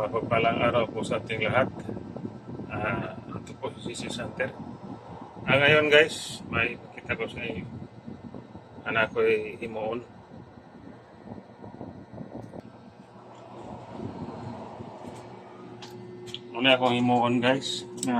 Mapagpalang araw po sa ating lahat. Ah, ito po si Sisi Center. Ah, ngayon guys, may kita ko sa inyo. Anak ko ay himuon. Muna akong himuon guys. Na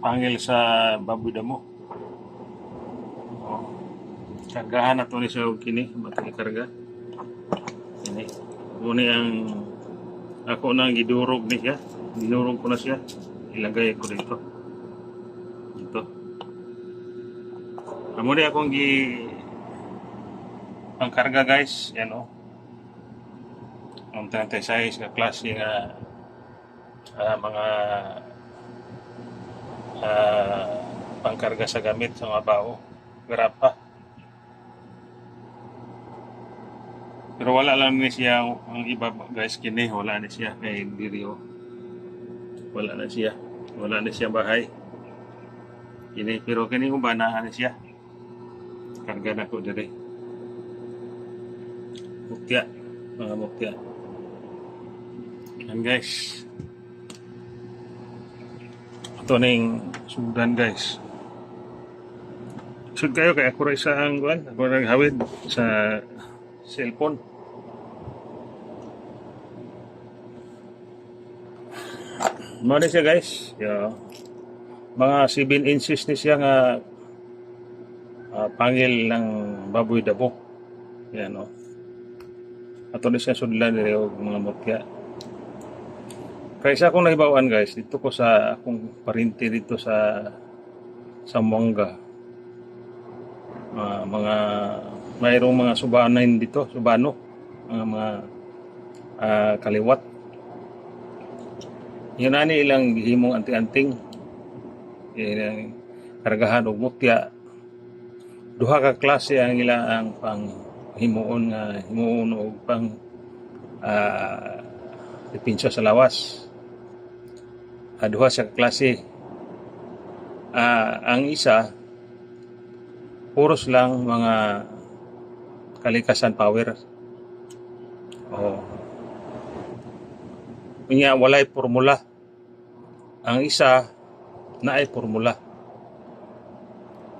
pangil sa baboy damo. Oh. Kargahan na to ni sa kini. Batang karga. Ini. Muna ang ako nang gidurog ni siya. Dinurog ko na siya. Ilagay ko dito. Dito. Amo di akong gi pangkarga guys. Yan o. Ang 36 nga klase nga ah, mga ah, pangkarga sa gamit sa mga bao. Grapa. Pero wala lang ni siya ang iba guys kini wala na siya kay Dirio. Wala na siya. Wala na siya bahay. Kini pero kini ubanahan na siya. Karga na ko dire. Mutya. Mga mutya. Yan guys. Ito na yung sudan guys. Sud kayo kay ako rin sa ang kuan, ako hawid sa cellphone. Mali siya guys. Yeah. Mga 7 inches ni siya nga ah, pangil ng baboy dabo. Yan o. Ato ni siya sudlan diri og mga mutya. Kaya sa akong nahibawan guys, dito ko sa akong parinti dito sa Sambuanga. Ah, mga mayroong mga subanan dito, subano, mga mga ah, kaliwat. Yun ani ilang gihimong anting-anting. Ilang kargahan og mutya. Duha ka klase ang ila ang pang himuon nga himuon og pang ah depensa sa lawas. Ah, duha sa klase. Ah, ang isa puros lang mga kalikasan power. Oh. Kanya walay formula. Ang isa na ay formula.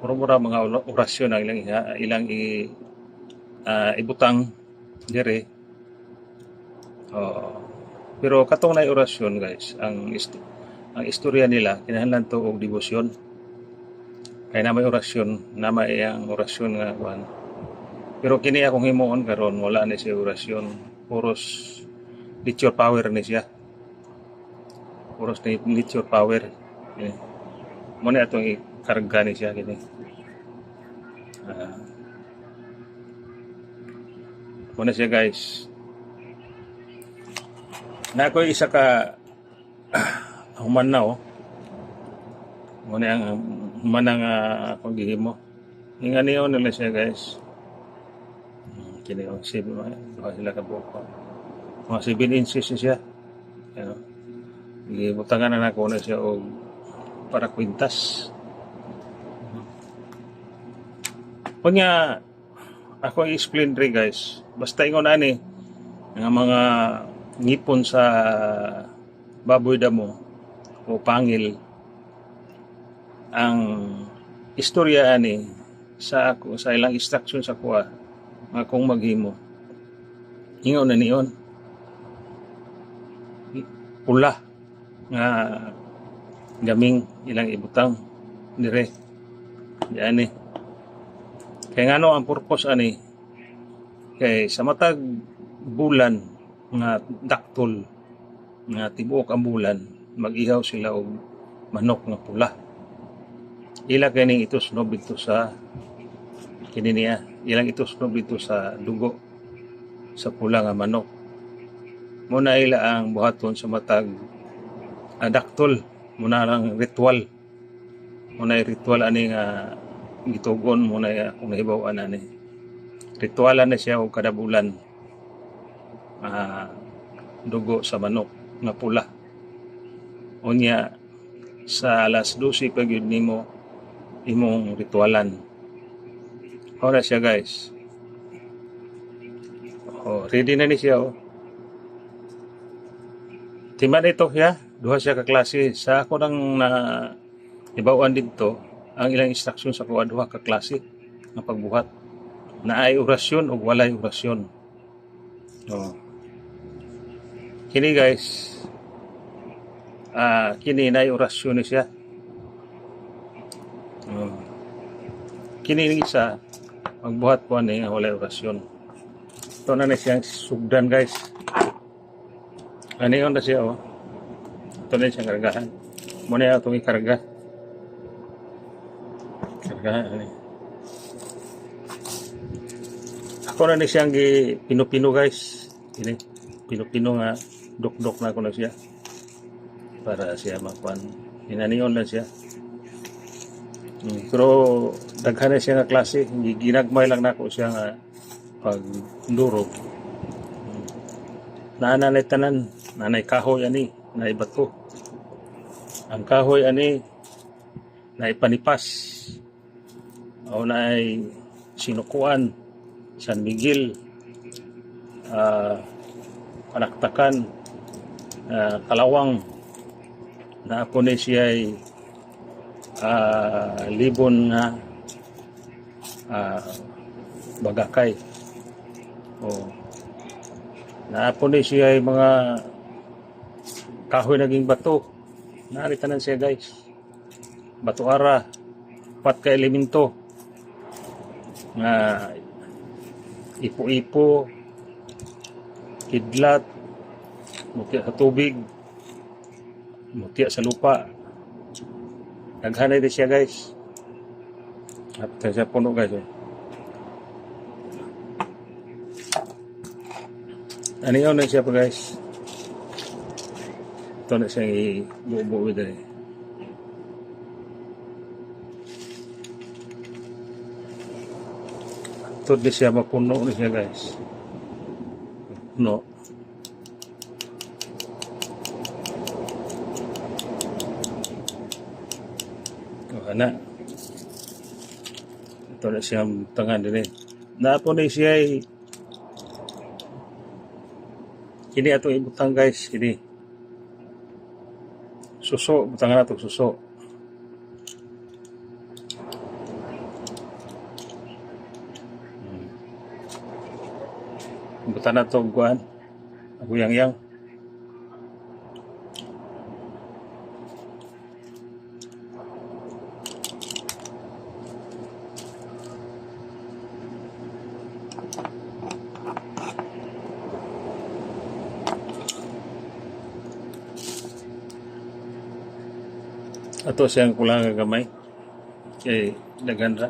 Formula mga ora- orasyon ang ilang ilang i ah, ibutang dire. Oh. Pero katong na orasyon guys, ang ist- ang istorya nila kinahanglan to og debosyon. Kaya na may orasyon, na may ang orasyon nga kuan. Pero kini akong himuon karon wala ni siya orasyon. Puros nature power ni siya. Puros ni nature power. Eh. Muna atong ikarga ni siya kini. Ah. muna siya guys. Na ako isa ka human na oh. Muna ang human na nga akong gihimo. Inga niyo nila siya guys. Hmm, Kini yung sibi mga duha sila ka buko. Mga 7 inches siya. Ano? Gibutangan na nako na siya og para kwintas. Kunya ako i-explain rin guys. Basta ingon ani nga mga ngipon sa baboy damo o pangil ang istorya ani sa ako sa ilang instruction sa kuha nga kung maghimo ingaw na niyon pula nga gaming ilang ibutang dire. Yan eh. Kaya nga no ang purpose ani kay sa matag bulan nga daktol nga tibuok ang bulan mag-ihaw sila og manok nga pula. Ila kini ito sunob dito sa kini niya. Ilang ito sunob dito sa dugo sa pula nga manok. Muna ila ang buhaton sa matag adaktol muna lang ritual. Muna ritual ani nga gitugon muna kung nahibaw ani. Ritualan na siya og kada bulan. Ah, dugo sa manok nga pula. Unya sa alas 12 pag yun nimo imong ritualan. Ora siya guys. Oh ready na ni siya oh. Timan ito ya, duha siya ka klase. Sa ako nang na ibawan dito, ang ilang instruction sa kuha duha ka klase ng pagbuhat. Na ay orasyon o walay orasyon. Oh. Kini guys, ah kini na orasyon ni siya. Oh. Kini ni isa, magbuhat po ni nga walay orasyon. Ito na na siyang sugdan guys. Ano yun na siya, oh. Na siyang kargahan. Muna yung itong ikarga. Kargahan, ano eh. Ako na ni siyang gi pino-pino guys. Ini, pino-pino nga. Dok-dok na ako na siya. Para siya makuan. Inaniyon na siya. Hmm, pero daghan na siya nga klase. Gi- Ginagmay lang na ako siya nga pag durog. Naananay tanan, nanay kahoy ani, nay bato. Ang kahoy ani, nay panipas. O nay sinukuan, San Miguel, ah, panaktakan, ah, kalawang, na ako ni siya ay ah, libon nga ah, bagakay. O, Naapo ni siya ay mga kahoy naging bato. Narita na siya guys. Bato ara. Pat ka elemento. Nga ipo-ipo. Kidlat. Mutya sa tubig. Mutya sa lupa. Naghanay din siya guys. At siya puno guys. Oh. Ano yun na siya pa guys? Ito na siya i-buo-buo dali. Ito na siya mapuno na siya guys. No. Oh, ana. Ito na siya tangan din eh. Napo na siya ay Kini ato ibutang guys, kini. Suso, butang na itong suso. Hmm. Na itong guan. Aguyang Ato siyang kulang nga gamay. Kay dagan ra.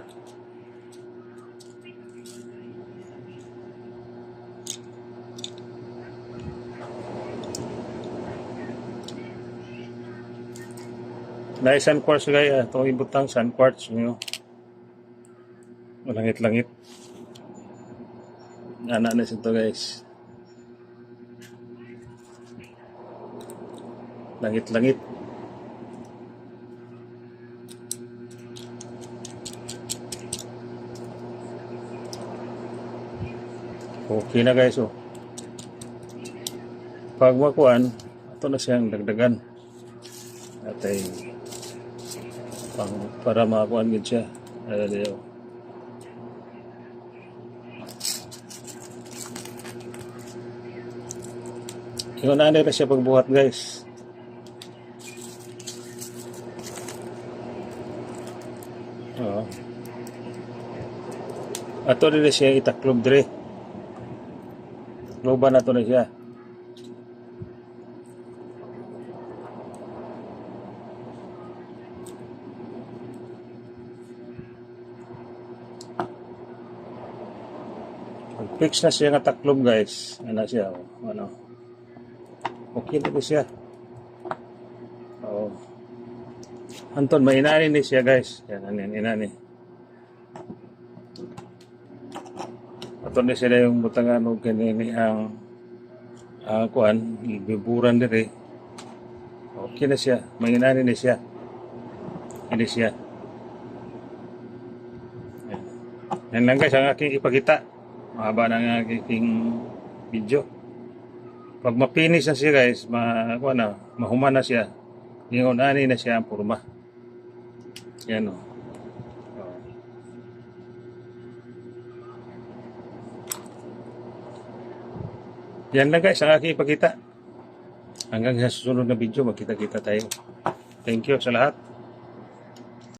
Na sun quartz gaya, itong ibutang sun quartz nyo. Malangit-langit. Anak na ito guys. Langit-langit. Okay na guys oh. Pag makuan, ito na siyang dagdagan. At ay pang, para makakuan gid siya. Ay, ay, ay. Yung nanay na siya pagbuhat guys. Oo. Ato na siya itaklob dire. Loba na to na siya. Fix na siya nga taklob guys. Ano siya? oh, Ano? Okay na to siya. Oo. Anton, may inani ni siya guys. Yan, anin, inani. Ato ni sila yung butangan o kanini ang uh, kuan, ibiburan dire. Okay na siya. May inani ni siya. Ini siya. Yan. Lang guys ang aking ipakita. Mahaba na ang aking video. Pag mapinis na siya guys, ma, kuha na, mahuman na siya. Ingon ani na siya ang purma. Yan o. Oh. Yan lang guys, ang aking ipakita. Hanggang sa susunod na video, magkita-kita tayo. Thank you sa lahat.